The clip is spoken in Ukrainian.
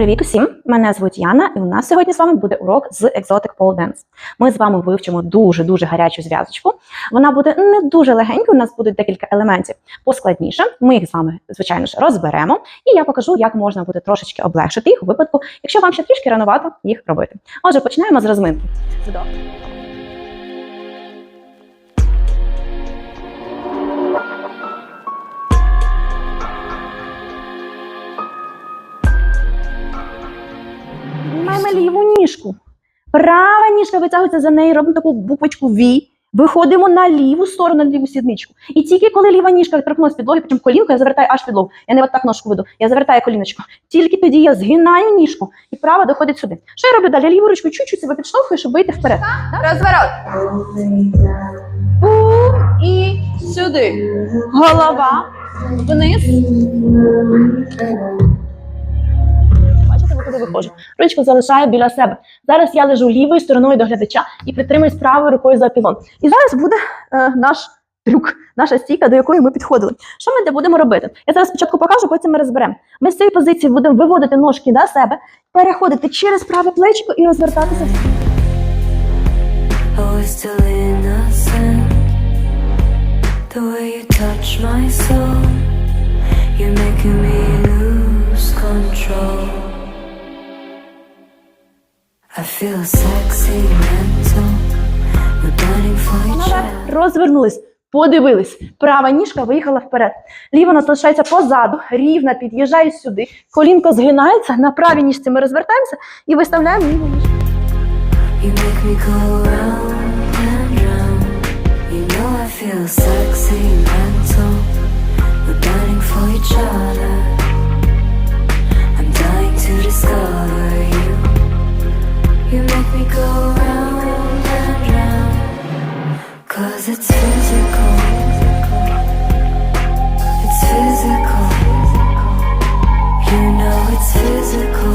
Привіт усім! Мене звуть Яна, і у нас сьогодні з вами буде урок з Exotic Pole Dance. Ми з вами вивчимо дуже дуже гарячу зв'язочку. Вона буде не дуже легенькою. У нас будуть декілька елементів поскладніше. Ми їх з вами, звичайно ж, розберемо, і я покажу, як можна буде трошечки облегшити їх у випадку, якщо вам ще трішки ранувато їх робити. Отже, починаємо з розминки. Вдох. Ліву ніжку. Права ніжка витягується за неї, робимо таку буквочку V. Виходимо на ліву сторону, на ліву сідничку. І тільки коли ліва ніжка торкнулася підлоги, потім колінку, я завертаю аж підлогу. Я не отак ножку веду, я завертаю коліночку. Тільки тоді я згинаю ніжку, і права доходить сюди. Що я роблю далі? Ліву ручку чуть-чуть себе підштовхую, щоб вийти вперед. Розворот. Бум і сюди. Голова вниз. Куди виходжу. Ручку залишаю біля себе. Зараз я лежу лівою стороною до глядача і притримуюсь правою рукою за пілон. І зараз буде е, наш трюк, наша стійка, до якої ми підходили. Що ми де будемо робити? Я зараз спочатку покажу, потім ми розберемо. Ми з цієї позиції будемо виводити ножки до себе, переходити через праве плечико і розвертатися. The way you touch my soul, you're making me lose control. Розвернулись, подивились. Права ніжка виїхала вперед. Ліва нас залишається позаду, рівна, під'їжджає сюди. Колінко згинається, на правій ніжці ми розвертаємося і виставляємо ліву ніжку. You make me go round and round. You know I feel sexy, mental. We're burning for each other. it's physical. It's physical. You know it's physical.